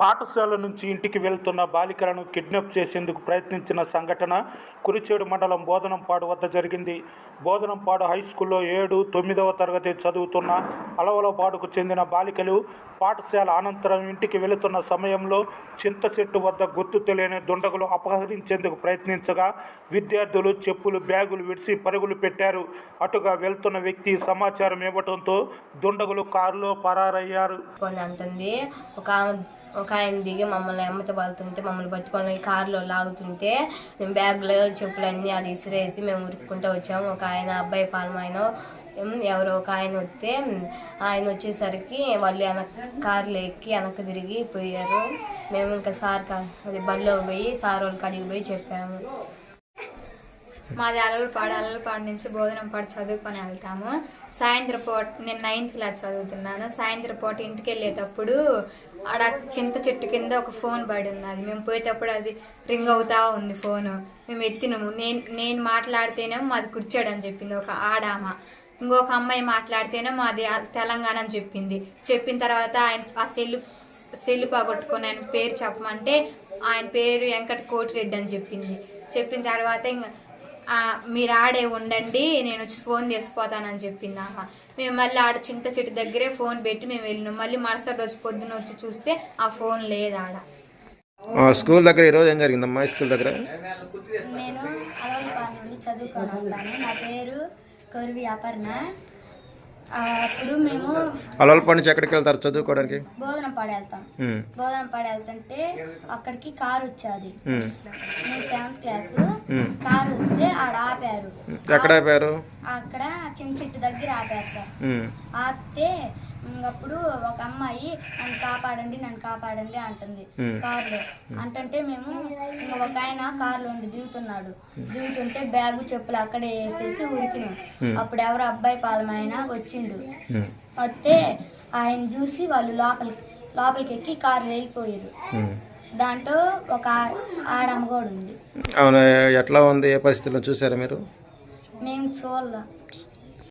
పాఠశాల నుంచి ఇంటికి వెళ్తున్న బాలికలను కిడ్నాప్ చేసేందుకు ప్రయత్నించిన సంఘటన కురిచేడు మండలం బోధనంపాడు వద్ద జరిగింది. బోధనంపాడు హై స్కూల్లో ఏడు తొమ్మిదవ తరగతి చదువుతున్న అలవలపాడుకు చెందిన బాలికలు పాఠశాల అనంతరం ఇంటికి వెళుతున్న సమయంలో చింత చెట్టు వద్ద గుర్తు తెలియని దుండగులు అపహరించేందుకు ప్రయత్నించగా విద్యార్థులు చెప్పులు బ్యాగులు విడిచి పరుగులు పెట్టారు. అటుగా వెళ్తున్న వ్యక్తి సమాచారం ఇవ్వడంతో దుండగులు కారులో పరారయ్యారు. ఒక ఒక ఆయన దిగి మమ్మల్ని ఎమ్మత పడుతుంటే మమ్మల్ని పట్టుకొని కారులో లాగుతుంటే మేము బ్యాగ్లో చెప్పులన్నీ అది ఇసిరేసి మేము ఉరుక్కుంటూ వచ్చాము. ఒక ఆయన అబ్బాయి పాలమైన ఎవరో ఒక ఆయన వస్తే ఆయన వచ్చేసరికి వాళ్ళు వెనక కారులో ఎక్కి వెనక తిరిగి పోయారు. మేము ఇంకా సార్ అది బరిలోకి పోయి సార్ వాళ్ళు కాడికి పోయి చెప్పాము. మాది అలలపాడు అలలపాడు నుంచి బోధనంపాడు చదువుకొని వెళ్తాము. సాయంత్రం పూట నేను నైన్త్ క్లాస్ చదువుతున్నాను. సాయంత్రం పూట ఇంటికి వెళ్ళేటప్పుడు ఆడ చింత చెట్టు కింద ఒక ఫోన్ పడి ఉన్నది. మేము పోయేటప్పుడు అది రింగ్ అవుతా ఉంది ఫోను మేము ఎత్తినాము. నేను నేను మాట్లాడితేనేమో మాది కూర్చోడు అని చెప్పింది ఒక ఆడామ. ఇంకొక అమ్మాయి మాట్లాడితేనే మాది తెలంగాణ అని చెప్పింది. చెప్పిన తర్వాత ఆయన ఆ సెల్లు సెల్లు పోగొట్టుకొని ఆయన పేరు చెప్పమంటే ఆయన పేరు వెంకట కోటిరెడ్డి అని చెప్పింది. చెప్పిన తర్వాత ఇంకా మీరు ఆడే ఉండండి నేను వచ్చి ఫోన్ తీసిపోతానని చెప్పింది అమ్మ మేము మళ్ళీ ఆడ చింత చెట్టు దగ్గరే ఫోన్ పెట్టి మేము వెళ్ళినాం. మళ్ళీ మరుసటి రోజు పొద్దున వచ్చి చూస్తే ఆ ఫోన్ లేదు ఆడ. ఆ, స్కూల్ దగ్గర ఈరోజు ఏం జరిగిందమ్మా స్కూల్ దగ్గర? నేను నుండి చదువుకొని వస్తాను. నా పేరు కొరివి అపర్ణ అప్పుడు మేము అలవలపాడు నుంచి ఎక్కడికి వెళ్తారు చదువుకోవడానికి? బోధనపాడు వెళ్తాం. బోధనపాడు వెళ్తుంటే అక్కడికి కారు వచ్చేది. నేను సెవెంత్ క్లాస్. కారు వస్తే ఆడ ఆపారు. ఎక్కడ అయిపోయారు అక్కడ చిన్న చెట్టు దగ్గర ఆపారు సార్. ఆపితే ఇంకప్పుడు ఒక అమ్మాయి నన్ను కాపాడండి నన్ను కాపాడండి అంటుంది. కారులో. అంటుంటే మేము ఇంకా ఒక ఆయన కారులో ఉండి దిగుతున్నాడు. దిగుతుంటే బ్యాగు చెప్పులు అక్కడే వేసేసి ఉరికినాం. అప్పుడు ఎవరు అబ్బాయి పాలమైన వచ్చిండు. వస్తే ఆయన చూసి వాళ్ళు లోపలికి లోపలికి ఎక్కి కారు వెళ్ళిపోయారు. దాంట్లో ఒక ఆడమ్మ కూడా ఉంది. అవును? ఎట్లా ఉంది? ఏ పరిస్థితుల్లో చూసారా మీరు? మేము చూడాల.